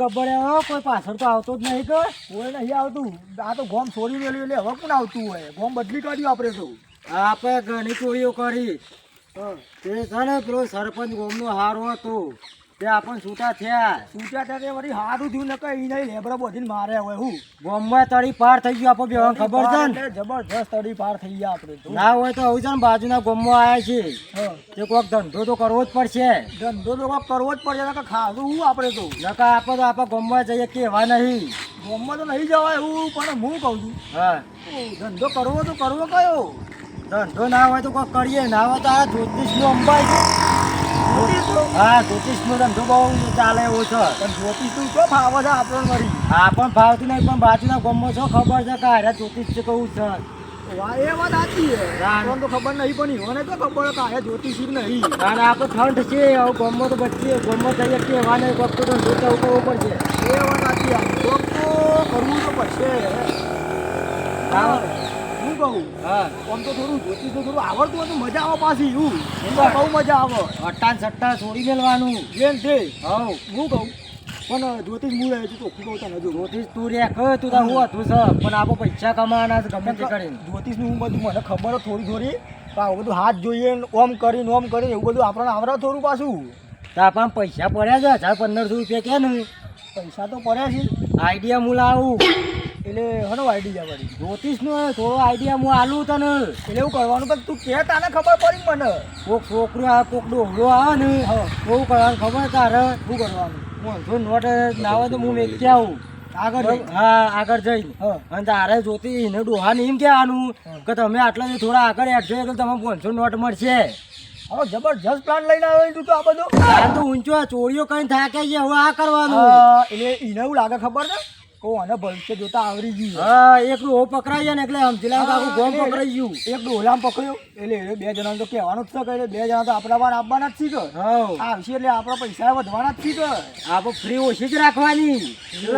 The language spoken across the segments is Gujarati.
ગબ્બર હે કોઈ પાછળ તો આવતો જ નહીં કે. કોઈ નહીં આવતું. આ તો ગોમ છોડી મેળ્યું એટલે હવે કોણ આવતું હોય? ગોમ બદલી કાઢ્યું આપણે તો. આપણે ઘણી ચોરીઓ કરી. તે છે ને પેલો સરપંચ ગોમનો હારો હતો. તે આપણને છૂટા થયા. સૂટ્યા ત્યારે વળી સારું થયું ને કઈ નહીં લેબરા બધીને મારે હોય હું. ગોમમાં તળી પાર થઈ ગયો આપણે બેવાને ખબર છે ને? જબરજસ્ત તડી પાર થઈ ગયા આપણે ના હોય તો આવું છે ને બાજુના ગોમમાં આવ્યા છે. તે કોઈક ધંધો તો કરવો જ પડશે. ધંધો તો કાંઈક કરવો જ પડશે નકર ખાધું હું આપણે તો. નકા આપણે તો આપણે ગોમવા જઈએ કેવા નહીં. ગોમમાં તો નહીં જવાય હું પણ હું કહું છું. હા. ધંધો કરવો તો કરવો કયો. ધંધો ના હોય તો કોઈ કરીએ ના હોય તો આ જ્યોતિષનો અંબાઈ છે હા જ્યોતિષનો ધંધો બહુ ચાલે એવો છે. પણ જ્યોતિષ તું તો ફાવે છે આપણને વળી? હા પણ નહીં પણ બાજુના ગોમમાં શું ખબર છે કે હારે જ્યોતિષ છે કહું છે? એ વાત સાચી છે. આપણને તો ખબર નહીં પણ ઈવોને તો ખબર કે જ્યોતિષ નહીં. અને આ તો ઠંડ છે હવે ગમો તો બચીએ ગમો થઈ કે વાને વખત તો ધંધો ઉપર પડશે? એ વાત સાચી આ જોબ તો કરવું તો પડશે. હા. કહું. આમ તો થોડું જ્યોતિષ તો થોડું આવડતું હોય તો મજા આવે પાછી એવું. બહુ મજા આવે. અટ્ટા સટ્ટા છોડી મેળવાનું. જેમ છે. હા હું કહું પણ જ્યોતિષ હું રહે છું ચોખ્ખું કહું તને જ્યોતિષ તું રે કહે તું તાર હું હતું પણ આપણે પૈસા કમાવાના છે ગમે તે કરીને. જ્યોતિષનું હું બધું મને ખબર થોડી થોડી પણ આવું બધું હાથ જોઈએ ઓમ કરીને ઓમ કરીને એવું બધું આપણને આવડે થોડું પાછું. તો આપણને પૈસા પડ્યા છે હજાર પંદરસો રૂપિયા કે ને પૈસા તો પડ્યા છે. આઈડિયા હું લાવું એટલે હનો આઈડિયા પડી. જ્યોતિષનો થોડો આઈડિયા હું આલું તને. એટલે એવું કરવાનું પણ તું કે તાને ખબર પડી મને. કોક છોકરો આ કોક ડોહલો આવે ને હા. બહુ કરવાનું ખબર તારે. શું કરવાનું? હું જો નોટ ના આવે તો હું મેકી આવું. આગળ જઈ. હા આગળ જઈને હા. અને તારે જોતી એને ડોહાને એમ કહેવાનું કે તમે આટલા જે થોડા આગળ એડ એટલે તમે પાંચસો નોટ મળશે. હવે જબરજસ્ત પ્લાન લઈને આવ્યો તું તો આ બધો. પ્લાન તો ઊંચો ચોરીઓ કઈ થાકે છે. હવે આ કરવાનું. એટલે એને એવું લાગે ખબર છે? કહું આને જોતા આવરી ગયું હા એક ડોહો પકડાઈ જાય ને એટલે સમજી આખું ગોમ પકડાઈ ગયું. એક ડોલામ પકડ્યો. એટલે બે જણાને તો કહેવાનું જ છે કે બે જણા તો આપણા વાર આપવાના જ છે આવશે એટલે આપણા પૈસા વધવાના જ છે આપણે ફ્રી ઓછી જ રાખવાની.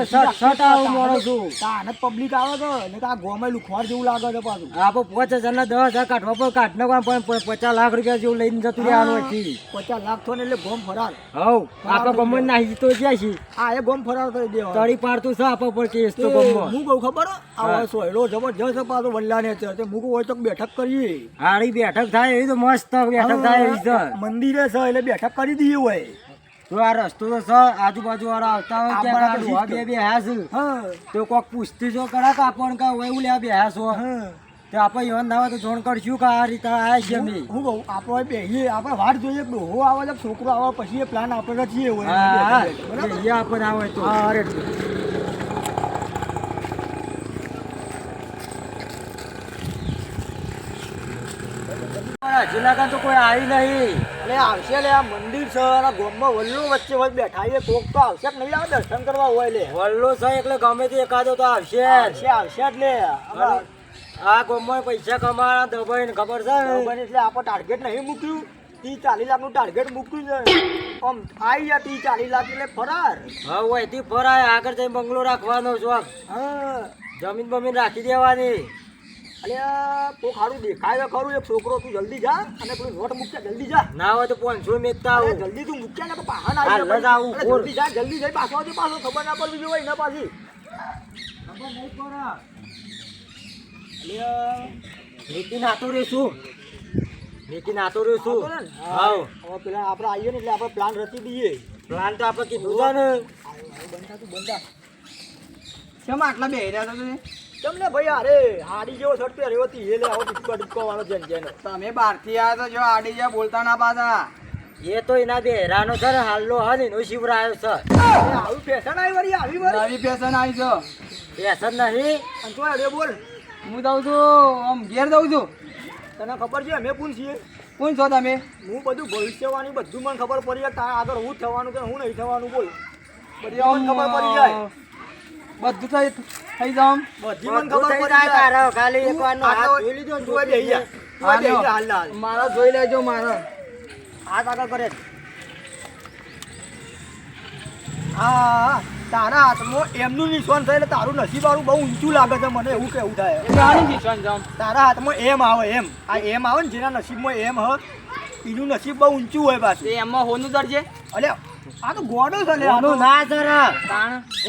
સટ આવું છું તાને પબ્લિક આવે છે એટલે આ ગોમે લુખવાડ જેવું લાગે છે પાછું. આપણે પાંચ હજાર ના દસ હજાર કાઢવા પણ કાઢ નાખવા પણ પચાસ લાખ રૂપિયા જેવું લઈને જતું રહેવાનું હતી પચાસ લાખ થયો ને એટલે ગોમ ફરાર. હવ. આપણે ગમે નાહી તો જ્યાં છે. હા એ ગોમ ફરાર કરી દેવા તળી પાડતું છે આપણા કેસ તો હું કહું ખબર. આ સોયલો જબરજસ્ત પાછો વલ્લાને છે. તે મૂકું હોય તો બેઠક કરીએ. હારી બેઠક થાય એવી તો મસ્ત બેઠક થાય એવી છે. મંદિરે છે એટલે બેઠક કરી દઈએ હોય. તો આ રસ્તો તો છે આજુબાજુ વાળા આવતા હોય ત્યાં ડોહા બે બે હાસ હા. તો કોક પૂછતી જો કરા કે આપણને કા હોય એવું લેવા બે હાસ હોય. હા. તો આપણે યોન ના હોય તો જોણ કરશું કે આ રીતે આ છે અમે હું કહું આપણે બેહીએ આપણે વાટ જોઈએ બહુ ડોહો આવે છોકરો આવે પછી એ પ્લાન આપણે રચીએ હોય. એ આપણને આવે તો. હા જુનાગઢ તો કોઈ આવી નહીં. એટલે આવશે લે આ મંદિર છે અને ગોમમાં વલ્લો વચ્ચે વચ્ચે બેઠા એ કોક તો આવશે કે નહીં આવે દર્શન કરવા હોય લે. વલ્લો છે એટલે ગમે તે એકાદો તો આવશે આવશે આવશે એટલે અને આ ગામમાં પૈસા કમાવાના દબાઈને ખબર છે? ને? બને એટલે આપણે ટાર્ગેટ નહીં મૂક્યું. તી ચાલીસ લાખનું ટાર્ગેટ મૂક્યું છે. આમ આવી ગયા તી ચાલીસ લાખ એટલે ફરાર. હવે તી ફરાય આગળ જઈ બંગલો રાખવાનો શોખ હા. જમીન બમીન રાખી દેવાની. અલ્યા કોક સારું દેખાય ખરું એક છોકરો તું જલ્દી જા અને પેલું નોટ મૂક્યા જલ્દી જા. ના હોય તો પાંચસો અરે આવું. જલ્દી તું મૂક્યા ને તો પાહન આવી આવું, જાય. જલ્દી જા જલ્દી જઈ પાછો આવજો પાછો ખબર ના પડવી જોઈએ એના પાછી. અલ્યા. નીતિ નાતો રહેશું. નીતિ નાતો રહેશું. આવતો ને? હાવ હવે પેલા આપણે આવીએ ને એટલે આપણે પ્લાન રચી દઈએ. પ્લાન તો આપણે કીધું ને. બંધા તું બંધા. કેમ આટલા બે રહ્યા તમે? તમને ભાઈ અરે હાડી જેવો શર્ટ પહેર્યો હતી એ લે આવો ટીપકો ટીપકો વાળો જેન જેન. તમે બહારથી આવ્યા તો જો આડી જેવા બોલતા ના પાછા. એ તો એના બેરાનો છે ને હાલનો હન એનો શિવરાયો છે. આવી ફેશન આવી વળી આવી વળી. આવી ફેશન આવી છો. ફેશન નહીં? અને તો અરે બોલ. હું દઉં છું આમ ઘેર દઉં છું. તને ખબર છે અમે કોણ છીએ? કોણ છો તમે? હું બધું ભવિષ્યવાણી બધું મને ખબર પડી જાય તારા આગળ હું થવાનું કે હું નહીં થવાનું બોલ. બધી ખબર પડી જાય. બધું થઈ થઈ જાવ બધી મને ખબર પડી જાય. ખાલી તું એકવારનો હાથ જોઈ લીધો ને અહીં બેહી જા. તું બેહી જા હાલ હાલ. મારા જોઈ લેજો મારા. હાથ આગળ કરે હા તારા હાથમાં એમનું નિશાન થાય એટલે તારું નસીબ વાળું બહુ ઊંચું લાગે છે મને એવું કેવું થાય. તારું જીતવાનું જામ તારા હાથમાં એમ આવે એમ. આ એમ આવે ને જેના નસીબમાં એમ હ એનું નસીબ બહુ ઊંચું હોય પાછું. એમાં હોનું દર છે અલે આ તો ગોડો છે લે આ ના જરા.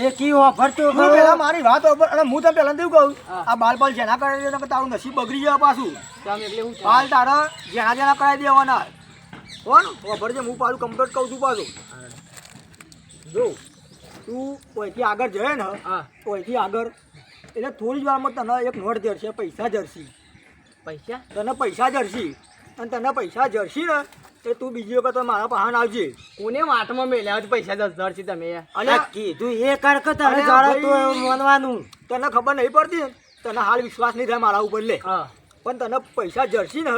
એ કી વાપરતું તું પેલા મારી વાત ઓભળ. અને હું તને પેલા કેવું કહું? આ બાલ બાલ જેના કરે છે ને તારું નસીબ બગડી જાય પાછું. બાલ તારા જેના જેના કરાવી દેવાના. કોણ? છે હું પાછું કમ્પ્લીટ કહું છું પાછું. જો તું ઓયથી આગળ જઈએ ને ઓયથી આગળ. એટલે થોડી જ વારમાં તને એક નોટ જરશે પૈસા જરશી પૈસા? તને પૈસા જરશી અને તને પૈસા જરશી ને એ તું બીજી વખત મારા પાહન આવજે. કોને વાતમાં મેલ્યા છે પૈસા દસ હજાર છે તમે. અને કીધું એ કર કે તને જરા. તો માનવાનું તને ખબર નહીં પડતી? તને હાલ વિશ્વાસ નહીં થાય મારા ઉપર લે. હા. પણ તને પૈસા જરસી ને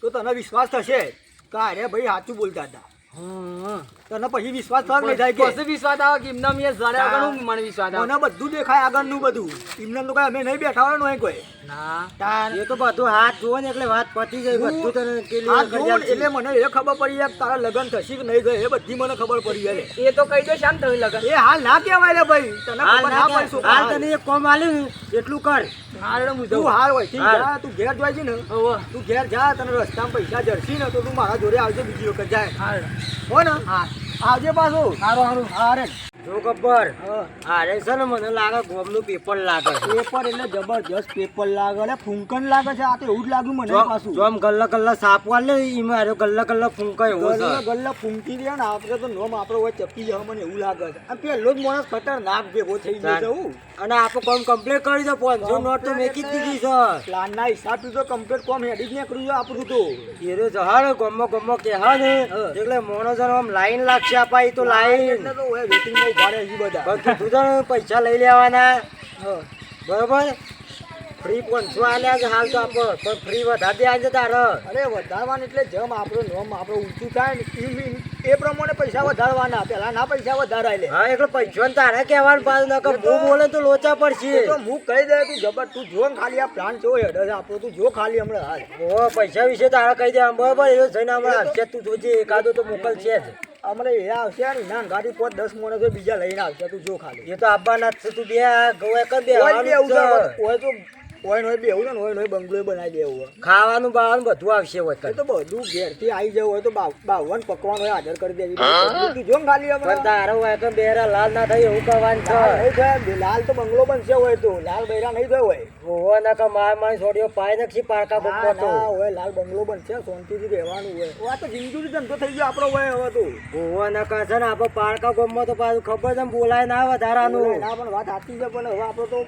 તો તને વિશ્વાસ થશે. કે અરે ભાઈ સાચું બોલતા હતા. હમ. તને પછી વિશ્વાસ થવા નહીં થાય પછી વિશ્વાસ આવે કે ઇમનામ એ જડ્યા હું. મને વિશ્વાસ આવે. મને બધું દેખાય આગળનું બધું. ઇમનામ તો કઈ અમે નહીં બેઠા હોય નહીં કોઈ. ના. એ તો બધું હાથ જોવો ને એટલે વાત પતી જાય બધું તને એટલે મને એ ખબર પડી જાય તારા લગ્ન થશે કે નહીં થાય એ બધી મને ખબર પડી જાય એ તો કહી દે શામ થયું લગન. એ હાલ ના કહેવાય લે ભાઈ. તને ખબર ના. પડી હાલ. તને એક કોમ આલ્યું એટલું કર. તું હાર હાલ હોય તું ઘેર જાય છે ને તું ઘેર જા તને રસ્તામાં પૈસા જડશી ને તો તું મારા જોડે આવજે બીજી વખત જાય. હો ને? હા આવજે પાછું. સારું સારું અરે જો ગબ્બર. અરે છે ને મને લાગે ગોમનું પેપર લાગે પેપર એટલે જબરજસ્ત પેપર લાગે એટલે ફૂંકન લાગે છે આ તો એવું જ લાગ્યું મને પાછું. જો આમ ગલ્લા ગલ્લા સાપ વાલે એમાં હારો ગલ્લા ગલ્લા ફૂંકાય એવો છે. ગલ્લા ફૂંકી દે ને આપણે તો નોમ આપણો હોય ચપકી જવા મને એવું લાગે છે. આ પેલો જ માણસ ખતરનાક ભેગો થઈ ગયો હું. અને આપણે કોમ કમ્પ્લીટ કરી દો પાંચસો નોટ તો મેકી દીધી છે. પ્લાનના હિસાબથી તો કમ્પ્લીટ કોમ હેડી જ નીકળ્યું છે આપણું તો. એરે જહાડ ગમો ગમો કે હા. ને એટલે મોણો જણ આમ લાઈન લાગશે આપા ઈ તો લાઈન એટલે તો હોય પૈસા લઈ લેવાના. બરોબર? ફ્રી પાંચસો આલ્યા છે હાલ તો આપો. પણ ફ્રી વધારે આજે તારો. અરે વધારવાનું એટલે જેમ આપણો નોમ આપણું ઊંચું થાય ને એ પ્રમાણે પૈસા વધારવાના. પેલા ના પૈસા વધારાય લે. હા એટલે પૈસો તારે કહેવાનું પાછું નકર હું બોલે તો લોચા પડશે. તો હું કહી દે તું જબર તું જો ખાલી આ પ્લાન જો હેડે આપણો તું જો ખાલી હમણાં હાલ. ઓ પૈસા વિશે તારે કહી દે. બરાબર એ જઈને હમણાં આવશે તું જોજે એકાદો તો મોકલશે જ. હમણાં એ આવશે ને ના ગાડી પોત દસ માણસો બીજા લઈને આવશે. તું જો ખાલી. એ તો આવવાના જ છે તું બે ગવાય કર બે ઓય તો ઓય નોય બેવું ને ઓય નોય બંગલો બનાવી દેવું હોય. ખાવાનું બાવાનું બધું આવશે હોય તો. બધું ઘેરથી આવી જવું હોય તો બાવ- બાવન પકવાન હોય હાજર કરી દેવી. જો ને ખાલી પણ હમણાં તારો હોય તો બેરા લાલ ના થાય એવું કરવાનું છે. લાલ તો બંગલો બનશે હોય તો. લાલ બૈરા નહીં થયો હોય. હોવા ના કે માર માર છોડ્યો પાય નક્ષી પારકા ના, ગમતો તો. હોય લાલ બંગલો બનશે શાંતિથી રહેવાનું હોય. ઓ, આ તો જિંદગી ધંધો થઈ ગયો આપણો હોય હવે તો. હોવા ના કે છે ને આપણે પારકા ગમમાં તો પાછું ખબર છે ને બોલાય ના વધારાનું. ના પણ વાત સાચી છે પણ હવે આપણો તો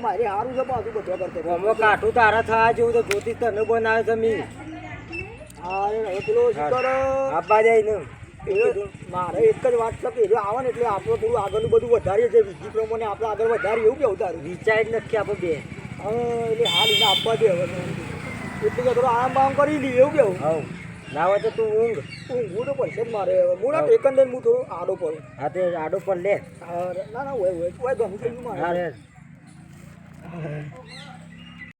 મારી મારે સારું છે પાછું બધો કરતે. ગમો કાઠું તારા થવા જેવું તો જોતી તને બનાવે છે મી. પેલો? આપવા જાય ને. મારે એક જ વાત છે એ આવે ને એટલે આપણે થોડું આગળનું બધું વધારીએ છીએ વિધિ પ્રમાણે આપણે આગળ વધારીએ એવું કેવું તારું? વિચાર જ નથી આપણે બે. એટલે હાલ એને આપવા દે હવે. એટલે કે થોડું આરામ બામ કરી લઈએ એવું કેવું? હા ના હોય તો તું ઊંઘ. ઊંઘ તો પૈસા જ મારે. હું ના ટેકન હું થોડો આડો પડું. હા તે આડો પર લે. ના ના હોય હોય હોય ગમતું મારે. હા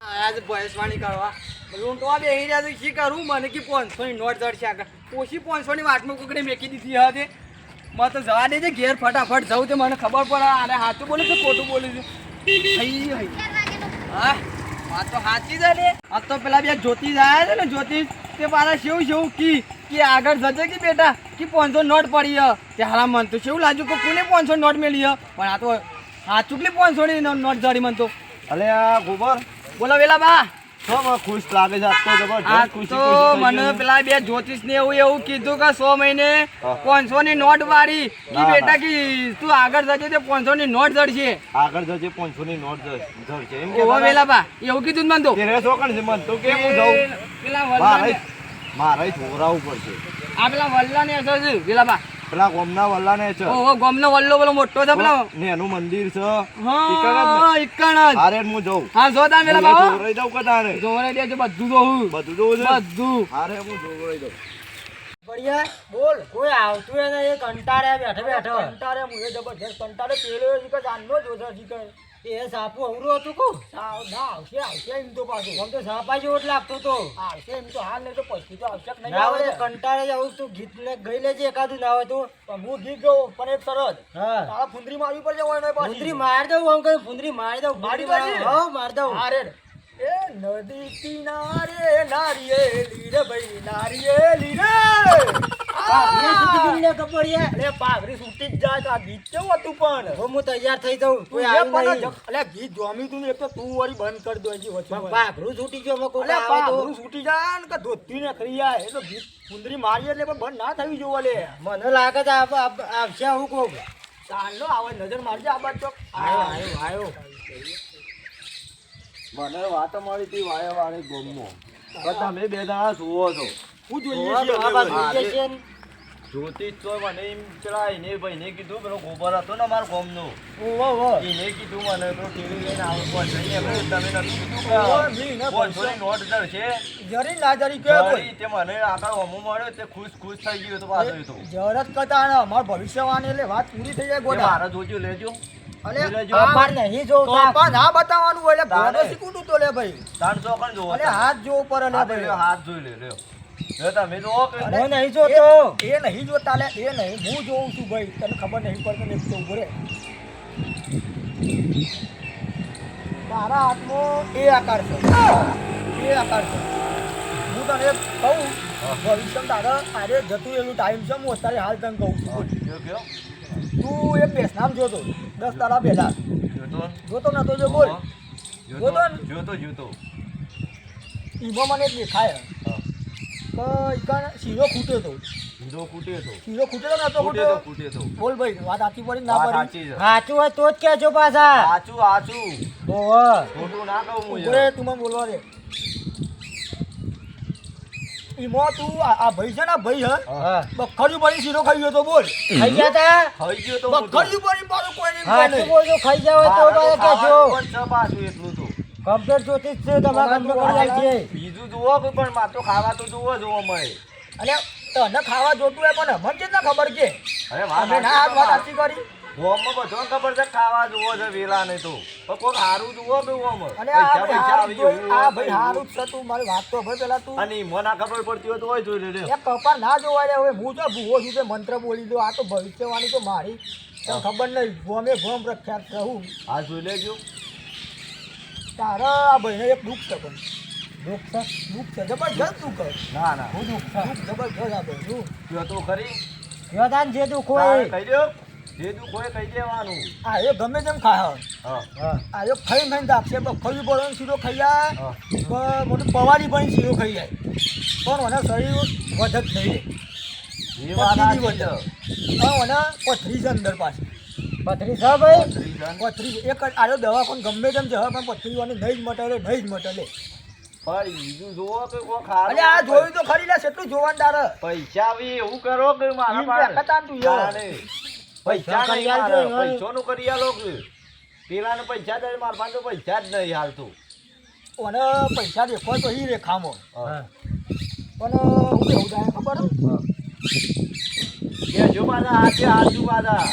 આજ ભેંસવાણી કરવા. લૂંટવા મને કે પાંચસો નોટ જડશે આગળ. ઓછી પાંચસો ની વાટમાં કોકડે મેકી દીધી હતી મને તો જવા દેજે ઘેર ફટાફટ. જવું તે મને ખબર પડે. આને સાચું બોલે છે, ખોટું બોલે છે. હા તો સાચી છે આ તો પેલા બે જ્યોતિષ આવ્યા છે ને, જ્યોતિષ, તે પાછા શેવું શેવું કી, કે આગળ જજે કે બેટા? કે પાંચસો નોટ પડી તે હાલા મન તો શેવું લાગ્યું કે કોને પાંચસો નોટ મેલી પણ આ તો સાચું કે પાંચસો ની નોટ જડી મન તો? અલે આ ગોબર. બોલો વેલા બા. ખુશ લાગે છે આ તો મને પેલા બે જ્યોતિષ ને એવું એવું કીધું કે સો મહિને પાંચસો ની નોટ વાળી. કે બેટા કે તું આગળ જજે તે પાંચસો ની નોટ જડશે. આગળ જજે પાંચસો ની નોટ જડશે. એમ કે વેલા બા એવું કીધું મને તો. તેરે શોખણ છે મને તો કે હું જાઉં? પેલા વલ્લા મારે છોરાવું પડશે આ પેલા વલ્લા ને છે વેલા બા. પેલા ગોમના વલ્લા ને છે. ઓહો ગોમનો વલ્લો પેલો મોટો છે પેલો. ને એનું મંદિર છે. હા ઇકણ જ હું જાઉં. હા જો તા વેલા બા હો. જોવરાઈ દઉં કે તારે દેજો બધું જોઉં. બધું જોઉં છે? બધું. અરે હું જોવરાઈ દઉં. બઢિયા બોલ કોઈ આવતું એને એ કંટાળ્યા બેઠો બેઠો. કંટાળે મુએ જબરજસ્ત કંટાળે પેલો કે જાનનો જોતો કે એ સાપુ અવરું હતું કો સાવ ના આવશે આવશે એમ તો પાછું. આમ તો સાપા જેવો જ લાગતો તો. આવશે એમ તો હાલ નહીં તો પછી તો આવશે નહીં આવે. કંટાળે જવું તું ગીત ને ગઈ લેજે એકાદું ના હોય તો. પણ હું ગીત ગયો પણ એક તરત હા. તારા ફુંદરી મારવી પડશે હોય ફુંદરી માર દઉં આમ કઈ ફુંદરી મારી દઉં મારી દઉં? માર- માર દઉં. અરે એ નદી કિનારે નારિયેલી રે ભાઈ નારિયેલી રે છૂટી જ જાય તો આ ગીત કેવું હતું પણ? હું તૈયાર થઈ જાઉં કોઈ એ આવ્યું પણ નહીં. જ- અલે ગીત જોમ્યું તું એક તો તું વળી બંધ કરી દો હજી પાઘડું છૂટી ગયો કોઈ આવે છૂટી જાય ને કે ધોતી ને ખરી જાય એ તો ગીત કુંદરી મારી એટલે પણ બંધ ના થવી જોવે લે. મને લાગે છે આવશે હું કહું ચાલો આવે નજર મારજે આ બાજુ. આવ્યો આવ્યો આવ્યો મને વાત મળી હતી વાય વાળે ગમો. પણ તમે બે જણા જુઓ છો. હું જોઈએ તો છીએ આ બાજુ હવે. જોઈએ છે જ્યોતિષ તો મને એમ પેલા એને ભાઈને કીધું પેલો ગોબર હતો ને અમારા ગોમનો. એને કીધું મને તો ટીવી લઈને આવો તમે નથી જળશે જરી ના જરી કે તે મને આગળ હોમો મળ્યો તે ખુશ ખુશ થઈ ગયો તો પાછો જરત કરતા ને અમાર ભવિષ્યવાણી એટલે વાત પૂરી થઈ જાય ગોડા. મારા જોજો લેજો. તારે. હાથમાં એ આકાર છે. એ આકાર છે. હું તને કહું ભવિષ્યમાં તારા અરે જતું એનું ટાઈમ છે હું અત્યારે હાલ તને કહું છું. તું એક પેસનામ જોતો. દસ તારા પહેલા જોતો? જોતો નતો જો બોલ. જોતો? જોતો જોતો. ઈમો મને દેખાય. કણ શીરો ખૂટ્યો તો. તો. શીરો ખૂટ્યો તો નતો તો ખૂટ્યો? તો. બોલ ભાઈ વાત સાચી પડી ના પડી? સાચું હોય તો જ કહેજો પાછા. સાચું સાચું. ઓહો. ખોટું ના કહું હું તું મને બોલવા દે. ઈમાં તું આ ભાઈ છે ને ભાઈ હે? હા. બખડ્યું પડી શીરો ખાઈ ગયો તો બોલ. ખાઈ ગયા તા? ખાઈ ગયો તો હું બખડ્યું પડી પાછું કોઈ નહીં સાચું બોલજો ખાઈ જાવ તો તો કે છે પાછું એટલું તો. કમ્પ્લેટ જોતી છે તમારા ઘરમાં કરી જાય છે બીજું જુઓ પણ તો ખાવા તો જુઓ જુઓ મળે અને તને ખાવા જોતું હોય પણ મને ના ખબર કે? અરે વાત ના વાત સાચી કરી. બધો ખબર છે ખાવા જુઓ છે વેલા નહીં તો. જુઓ પૈસા પૈસા હારું આવી જોઈ- આ ભાઈ હારું છે તું મારી વાત તો ભાઈ પેલા તું. અને ઈમો ના ખબર પડતી હોય તો હોય જોઈ લે એ ના જોવા રે હવે હું તો ભૂવો છું તે મંત્ર બોલી દો આ તો ભવિષ્યવાણી તો મારી. તને ખબર નહીં ગોમે ભોમ પ્રખ્યાત રહું. આ જોઈ લેજો. તારા આ ભાઈને એક દુઃખ છે પણ. દુઃખ છે? દુઃખ છે? જબરજસ્ત દુઃખ ના ના. હું દુઃખ છે? દુઃખ જબરજસ્ત આ. કયો તો ખરી. કયો તાન જે દુઃખ હોય. કહી દો. જે દુઃખ હોય કહી દેવાનું. આ એ ગમે તેમ ખાય. આ એ ખાઈ ખાઈને આપશે ખરી પડવાનો સીધો ખાઈ જાય. મોટું પવારી પણ સીધો ખાઈ જાય. પણ મને શરીર વધત મને પથરી છે અંદર પાછી. પથરી છે ભાઈ? પથરી એક જ દવા પણ ગમે તેમ જવા પણ પથરીઓને નહીં જ મટલે નહીં જ મટલે પણ બીજું જુઓ કે કોઈ ખારું અલે આ જોયું તો ખરી લે કેટલું જોવાનું પૈસા એવું કરો કે મારા પાસે કરી. પૈસાનું કરી આલો કે? પેલાને પૈસા દે મારા પાસે પૈસા જ નહીં હાલતું. અને પૈસા દેખો તો ઈ રેખામો. હા. પણ હું કેવું થાય ખબર હે? કેજો પાછા આજે હાથું પાછા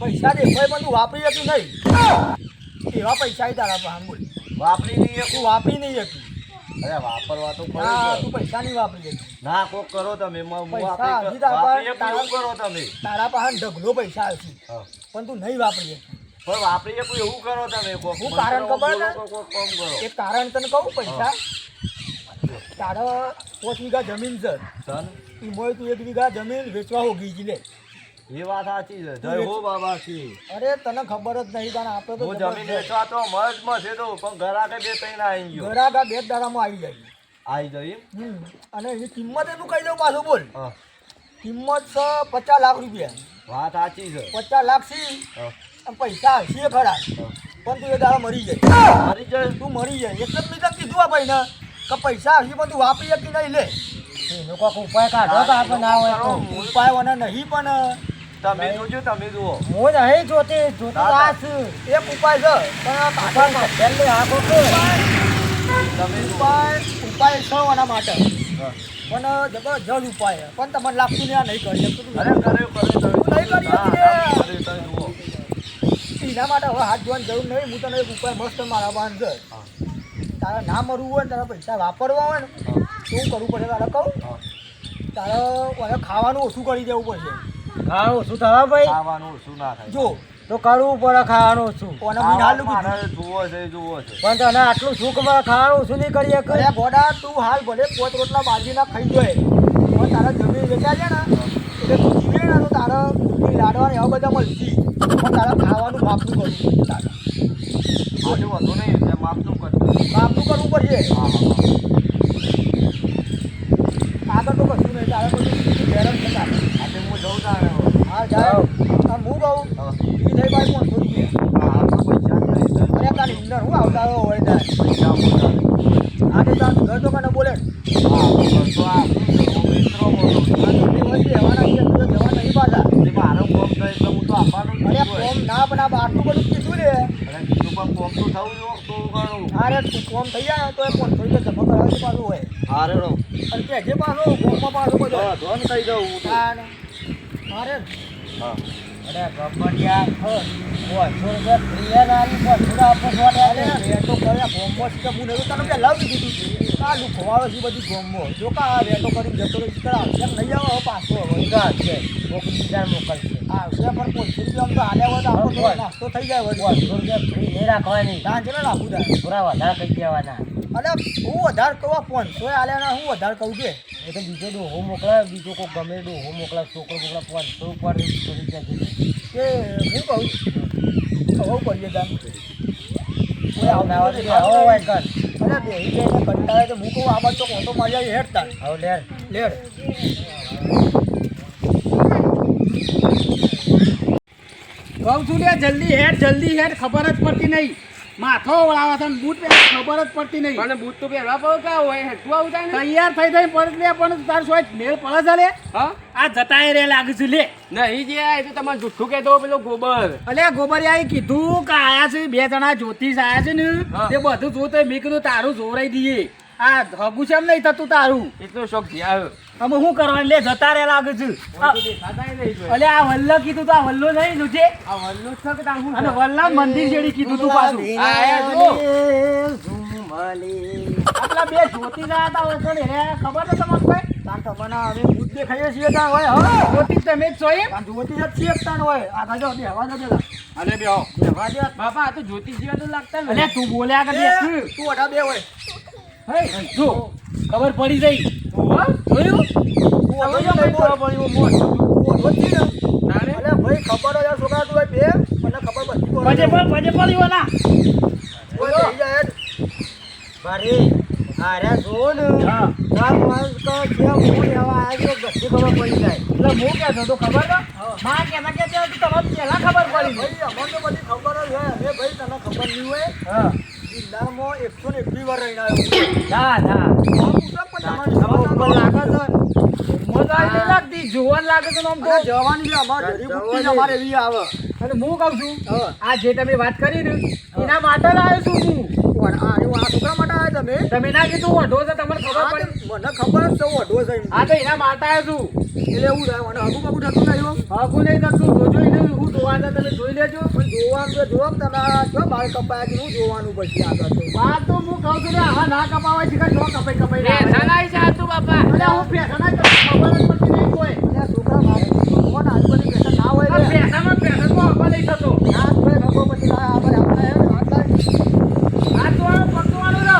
પૈસા દેખાય પણ તું વાપરી હતું નહીં. એવા પૈસા તારા પાસે બોલ વાપરી નહીં એક વાપરી નહીં શકી અરે વાપરવા તો પડે તું પૈસા નહીં વાપરી ના કોક કરો તમે. મ- હું પૈસા વાપરી હજી તારા વાપરી એક કરો તમે. તારા પાસે ઢગલો પૈસા હશે. પણ તું નહીં વાપરી પણ વાપરી એક એવું કરો તમે. હું કારણ ખબર ને? કારણ તને કહું પૈસા? તારા પાંચ વીઘા જમીન છે. એમાં તું એક વીઘા જમીન વેચવા હોગી જી લે એ વાત સાચી છે. જય હો બાબા અરે તને ખબર જ નહીં તને આપણે તો હું જમીન વેચવા તો મજ છે તો પણ ઘરાકે બે ત્રણ આવી ગયો. ઘરાગા બે દાડામાં આવી જાય. આવી જાય અને એની કિંમત એનું કહી દઉં પાછું બોલ. કિંમત છે પચાસ લાખ રૂપિયા. વાત સાચી છે. પચાસ લાખ સી પૈસા હશે ખરા. પણ તું એ દાડા મરી જાય. મરી જાય? તું મરી જાય. એટલે જ મેં તને કીધું આ ભાઈને કે પૈસા હશે પણ તું વાપરી કે નહીં લે. એનો કોઈક ઉપાય કાઢો કે આપણે ના હોય ઉપાય મને નહીં પણ તમે જોજો તમે જુઓ. હું નહીં જોતી જોતી આ છું એક ઉપાય છે પણ કાકા છેલ્લે આખો કે તમે ઉપાય ઉપાય છે આના માટે. પણ જબરજસ્ત ઉપાય પણ તમને લાગતું નહીં આ નહીં કરી શકતું અરે નહીં કરી જુઓ. એના માટે હવે હાથ જોવાની જરૂર નહીં. હું તને એક ઉપાય મસ્ત મારા છે. તારે ના મરવું હોય તારા પૈસા વાપરવા હોય ને શું કરવું પડે તારે કહું? તારે ખાવાનું ઓછું કરી દેવું પડશે. ખાવાનું શું થવા ભાઈ? ખાવાનું શું ના થાય. જો તો કરવું પડે ખાવાનું શું? કોને હાલું કીધું મારે જુઓ છે જુઓ છે. પણ તને આટલું સુખમાં ખાવાનું શું નહીં કરીએ કરે ગોડા તું હાલ ભલે પોત રોટલા બાજીના ખાઈ જોય પણ તારા જમીન વેચાય છે ને એટલે તું જીવે ને તો તારે લાડવા એવા બધા મળતી. પણ તારા ખાવાનું માપતું કરવું તારે. નહીં એટલે માપનું કરજો માપનું કરવું પડશે. હા હા આગળ તો કશું નહીં તારે બધું હેરાન છે તારે આજે હું જઉં તારે હવે. હા જાય અને હું કહું હા. ઈ થઈ ભાઈ પાંચસો રૂપિયા હા હા તો પૈસા જ નહીં સર. અરે તારી અંદર હું આવતા હોય તારે પૈસા આપો તારે. આજે તાર ઘર તો મને બોલે હા તો આ હું મિત્રો બોલું આ જલ્દી હોય રહેવાના છે તું તો જવા નહીં પાછા એટલે મારો કોમ થાય એટલે હું તો આપવાનું જ અરે છું હોય. કોમ ના પણ આ આટલું બધું કીધું ને અને બીજું પણ કોમ તો થવું જો તો કરું અરે કોમ થઈ જાય તો એ પાંચસો રૂપિયા જમા કરાવજે પાછું હોય. રહો. અને કે જે પાછો કોમમાં પાછો બધો. ધોન થઈ દઉં હું હા. અરે ગબ્બરિયા પાંચસો રૂપિયા ફ્રી હે ને આલી પાંચસો તો આપણે સો અરે વેટો કર્યા છે હું નહીં તને પહેલા જ દીધું હતું આ લુખવાડો છે બધી ગોમમાં જો કે આ રેટો કરીને જતો રહી છે નહીં આવે પાછો? હવે છે. મોકલશે. આવશે પણ પાંચસો રૂપિયા તો હાલ્યા હોય તો આપણો નાસ્તો થઈ જાય વળી પાંચસો રૂપિયા ફ્રી નહીં રાખવાની. ત્યાં ને નાખું થોડા વધારે કહી દેવાના. અરે હું વધારે કહું પાંચસો હાલ્યા ના હું વધારે કહું કે? એ તો બીજો ડોહો મોકલાવે બીજો કોઈ ગમે ડોહો મોકલાવે છોકરો મોકલાવે પાંચસો ઉપર સો રૂપિયા કે હું કહું? કહું કરીએ તાર. કોઈ આવે તો આવો હોય કર. અરે જઈને કંટાળે તો મૂકવું આ બાજુ તો કોતો મારી તાર. આવો લેર. લેડ કહું છું લે જલ્દી હેડ જલ્દી હેડ ખબર જ પડતી નહીં. માથો વળાવા છે બૂટ પહેરે ખબર જ પડતી નહીં. અને બૂટ તો પહેરવા પડે કા હોય? હેઠું આવું થાય ને તૈયાર થઈ થઈ પરત લે પણ તાર સોય મેળ પડે છે લે. હા? આ જતાય રે લાગે છે લે. નહીં જે આ તો તમારે જુઠ્ઠું કહેતો પેલો ગોબર. અલે ગોબરિયાએ કીધું કે આયા છે બે જણા જ્યોતિષ આયા છે ને તે બધું જોતે મેં કીધું તારું જોરાઈ દઈએ. આ હગું છે એમ નહીં થતું તારું. એટલો શોખ થયા અમે શું કરવાનું? લે જતા રે લાગે છે. આ-. અલે આ વલ્લો કીધું તો આ વલ્લો નહીં છે? આ વલ્લો છે કે તાર અને વલ્લા મંદિર જેડી કીધું તું પાછું. આ છે ને. બે હતા ને રે ખબર છે તમને કોઈ? તાર તમને અમે ભૂત દેખાઈએ છીએ તાર હોય હવે જ્યોતિષ તમે જ છો એમ? જોતી જ છીએ તાર હોય આગળ જો બે હવા અરે બેહો. બાપા આ તો જ્યોતિષ જેવા તો લાગતા અલે તું બોલ્યા કે તું અઢા બે હોય જો ખબર પડી જઈ જોયું? ખબર પડી જાય. એટલે હું કહેતો તો ખબર જ હોય ભાઈ તને ખબર નહીં હોય? એકસો ને એકવી વાર રહીને આવ્યો. ના ના. હું. કહું છું આ જે તમે વાત કરી ને એના માટે આવ્યો છું હું. કોણ? આ એવું આ છોકરા માટે આવ્યા તમે? તમે ના કીધું વઢો છે તમને ખબર પડી. મને ખબર જ છે હું અઢો છે આ તો એના માટે આવ્યા છું. એટલે એવું થાય મને હગું બગું થતું નહીં એવું હગું નહીં થતું જોજો એને હું જોવા છે તમે જોઈ લેજો. પણ જોવાનું તો જોવા તમે જો બાળ કપાયા કે હું જોવાનું પછી આગળ તો. વાત તો હું કહું છું હા ના કપાવાય છે કે જો કપાઈ કપાઈ ના આવે. છે આ તો બાપા. અરે હું પેસા ના ખબર જ પડતી નહીં કોઈ અને આ છોકરા મારે કોણ આજુબાજુ બેઠા ના હોય આ ને પેસામાં પેસામાં હવા નહીં થતો ના હોય ખબર પછી ના આપણે આપણે આટલા આ તો આ પકવાનું ને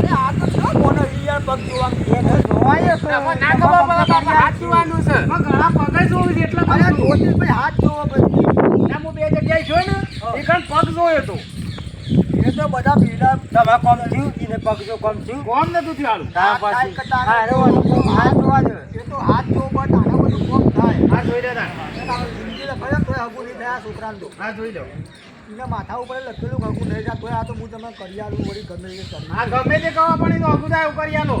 અરે આ તો શું કોને ઈ યાર પગ જોવાનું છે ને જોવાય જ તમારે ના ખબર પડે બાપા હાથ જોવાનું છે એમાં ઘણા પગ જોવું છે એટલા અરે બધું જ્યોતિષભાઈ હાથ જોવો પછી ના હું બે જગ્યાએ જોઈ ને એ કણ પગ જોયો તો એ તો બધા પીડા તમે કોમ થયું એને પગજો કોમ થયું? કોમ નતું થયું પછી. હા હાથ જોવા દે. એ તો હાથ જો બટ આના બધું કોમ થાય. આ જોઈ લેતા અને આ જિંદગી લખાય તોય હગું નહીં થયા છોકરાને તો. આ જોઈ લો. એના માથા ઉપર લખેલું હગું નહીં થાય તોય આ તો હું તમને કરી આલું વળી ગમે તે કરી આ ગમે તે કહો પણ એ તો એવું કરી આલો.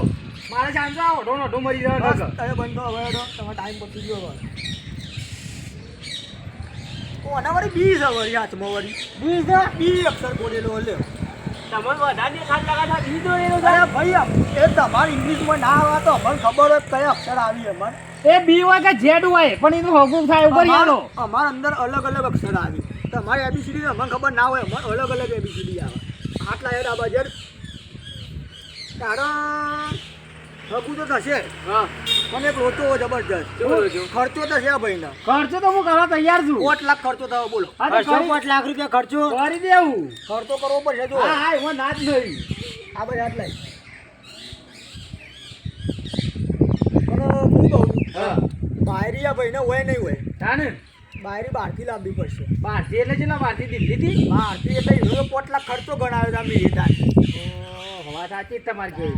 મારે સાંજે આવો ઢોનો ઢો મરી જાય બસ તમે બંધો હવે તમે ટાઈમ પતી ગયો હવે. કોના વળી બીજ હવે વળી હાથમાં વળી. બીજ છે બી અક્ષર બોલેલો લે તમને વધારે બીજો એનો અરે ભાઈ એ તમારી ઇંગ્લિશમાં ના આવે તો અમને ખબર જ કયા અક્ષર આવી અમને એ બી હોય કે હોય પણ એનું હગું થાય અમારા અંદર અલગ અલગ અક્ષર આવે. તમારી એબીસીડી અમને ખબર ના હોય અમારે અલગ અલગ એબીસીડી આવે. આટલા હેડ આ બજેટ તારા હગું તો થશે. હા. એક લોચો જબરજસ્ત. ખર્ચો થશે આ ભાઈનો. ખર્ચો તો હું કરવા તૈયાર છું. પોટ લાખ ખર્ચો થયો બોલો. હા તો ખર્ચો કરી- પાંચ લાખ રૂપિયા ખર્ચો. કરી દેવું. ખર્ચો કરવો પડશે જો. હા હા એમાં ના જ નહીં. આ ભાઈ આટલા અને હું કહું બાયરી આ ભાઈને હોય નહીં હોય. તાને બાયરી બહારથી લાવવી પડશે. બહારથી એટલે છે ને બહારથી દિલ્હી થી બહારથી એટલે પોટ લાખ ખર્ચો ગણાવ્યો સાચી તમારી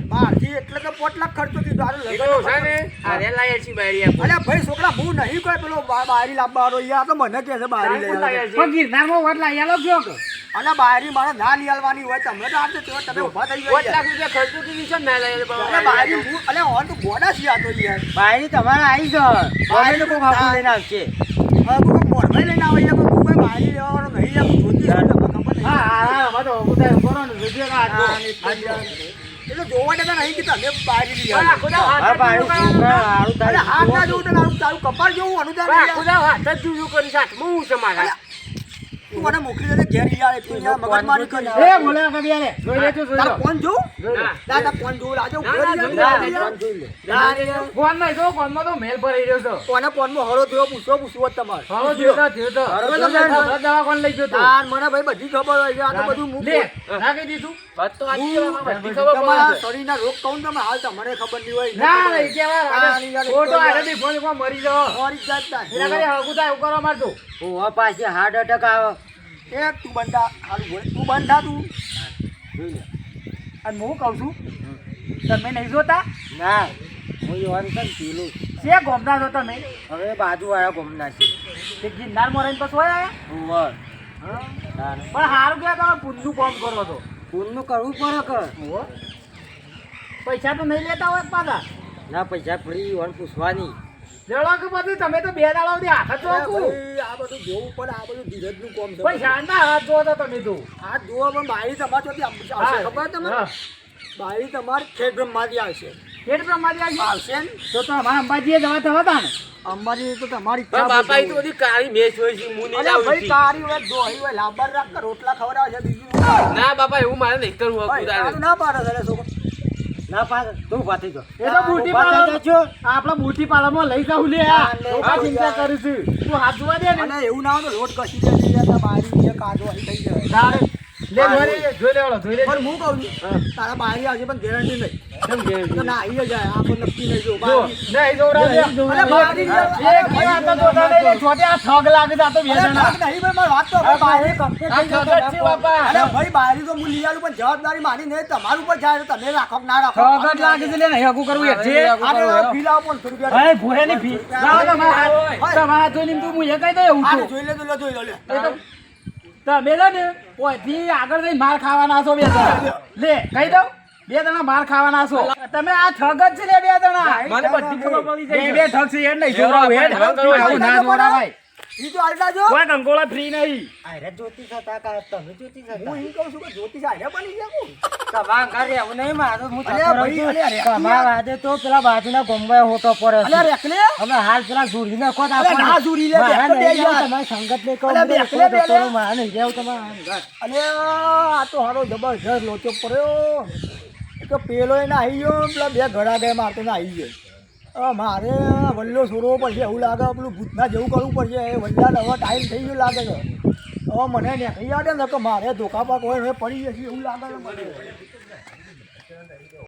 એટલે તો પોટ લાખ ખર્ચો છે ને? લાયા અલ્યા ભાઈ છોકરા હું નહીં કોઈ પેલો બા- બાયરી લાવવાનો યાર તો મને કહે છે બાયરી લઈ? પણ ગિરનારમાં વટ કે? મારે ના લઈ હોય. તમને તો તો તમે ઊભા થઈ ગયા લાખ રૂપિયા ખર્ચો કીધી છે ને લાયા હું અલ્યા ઓન તો ગોડા છે આ તો યાર. બાયરી તમારે આવી જ બાયરી કોઈ ખાતું લઈને આવશે. હવે લઈને આવે યાર કોઈ બાયરી લેવાનો નહીં યાર હું જોતી છું તમને ખબર નહીં. હા હા હા આમાં તો ઊભું થાય, ઊભો ને, જોજો કે આ જો. હા, ને આ જો. એ તો જોવા દેતા નહીં કે તમે બાયરી લઈ. હાથ ના જોવું તારું કપાળ જેવું અનુદાન હાથ જ જુજુ કરીશ, હાથમાં છે મારા? તું મને મોકલી ઘેર મગજમારી કરી એ બોલે. જોઈ જોઈ ફોન ના ફોન લાજો. ફોન મેલ રહ્યો છે. કોને હળો થયો પૂછો થયો થયો લઈ ગયો મને ભાઈ બધી ખબર હોય છે. આ તો બધું લે, નાખી દીધું. વાત તો બધી ખબર તમારા રોગ કહું ને તમે હાલ મને ખબર નહીં હોય. ના, એ બી ફોન મરી જાઓ. મારી જાત ના. એના કરી એવું પાસે હાર્ટ એટેક આવે. એ તું બંધા હારું બોલ. તું બંધા તું. અને હું કહું છું તમે નહીં જોતા? ના હું યુવાન છે પેલું. છે ગોમના છો તમે? હવે બાજુવાળા ગોમના છે. તે ગિરનાર મોરાઈને પછી હોય આવ્યા ઓવર પણ સારું કે તમે પૂનનું કામ કરો છો. પૂનનું કરવું પડે કર પૈસા તો નહીં લેતા હોય પાછા? ના પૈસા પડી વણ પૂછવાની. કે બધું? તમે તો બે દાડા સુધી હાથ જ આ બધું જોવું પડે આ બધું ધીરજનું કામ ના હાથ જોવો તો તમે તો. હાથ જોવો પણ બારી તમારી આવશે ખબર તમને. બારી તમારી ખેડ બ્રહ્માથી આવશે. પેટ પ્રમાણે આવશે? તો તો અમારા અંબાજીએ જવા થવા હતા ને. અંબાજી તો તમારી બાપા તો બધી કાળી મેચ હોય છે મુની લાવ ભાઈ કાળી હોય દોહી હોય લાંબા રાખ કે રોટલા ખવડાવે છે બીજું ના બાપા એવું મારે નહીં કરવું ના પાડે છે રે છોકરો. ના પાસ તું પાથી જો એ તો બુટી ઊભા થઈ આપણા બુટી પાર્લરમાં લઈ જાઉં લે. આ ચિંતા. કરું છું તું હાથ જોવા દે ને. એવું ના હોય તો લોટ કસી દે છે કાઢો થઈ જાય. લે જોઈ જોઈ લેવડો જોઈ લે. પણ હું કહું તારા બારી આવશે પણ ગેરંટી નહીં. કેમ કે ના આવી જાય આ પણ નક્કી નહીં જો જો બારી. નહીં જોવડાવજે. અરે બારી એક વાર તો જોતા નહીં, છોટે આ ઠગ લાગે તો બે જણા. નહીં ભાઈ મારી વાત તો બારી complete થઈ જાય છે બાપા. અરે ભાઈ બારી તો હું લઈ આલું પણ જવાબદારી મારી નહીં તમારું ઉપર જાય તો તમે રાખો ના રાખો? ઠગ લાગે છે લે નહીં હગું કરવું એક છે. આને ફી લાવો પણ થોડું હવે ભૂરેની ફી. લાવો તમારા તમારા જોઈને તું હું એ કહી દઉં એવું જોઈ લે તો જોઈ લો લે. એ તો તમે છે ને ઓયથી આગળ જઈને માર ખાવાના છો બે જણા. લે કહી દઉં બે જણા માર ખાવાના છો. તમે આ ઠગ જ છે બે જણા. મને બધી ખબર પડી બે બે ઠગ છે એ નહીં. આવું ના જોવડાવાય ઈ તો હાલતા જો કોઈ કંકોળા ફ્રી નહીં. આયરે જ્યોતિષ હતા કા તમે જ્યોતિષ હતા હું એમ કહું છું કે જ્યોતિષ આને બની ગયા કો તમારા ઘરે એવું નહીં મારું હું અલ્યા ભાઈ, અલ્યા રેખી વાદે તો પેલા બાજુના ગોમવાએ હોટો પડે છે. અલ્યા રેકલે હવે હાલ પેલા ઝૂરી નાખો તો ના ઝૂરી લે, સંગત કહું, અલ્યા જાવ. આ હારો જબરજસ્ત લોચો પડ્યો. પેલો એને આવી ગયો પેલા બે ઘડા ગયા મારતો ને આવી ગયો. મારે વલ્લો છોડવો પડશે એવું લાગે, પેલું ભૂતના જેવું કરવું પડશે. એ વલ્લા હવે ટાઈમ થઈ ગયો લાગે છે. હવે મને નીકળી આવે ને કે મારે ધોકા પાક હોય પડી જશે એવું લાગે છે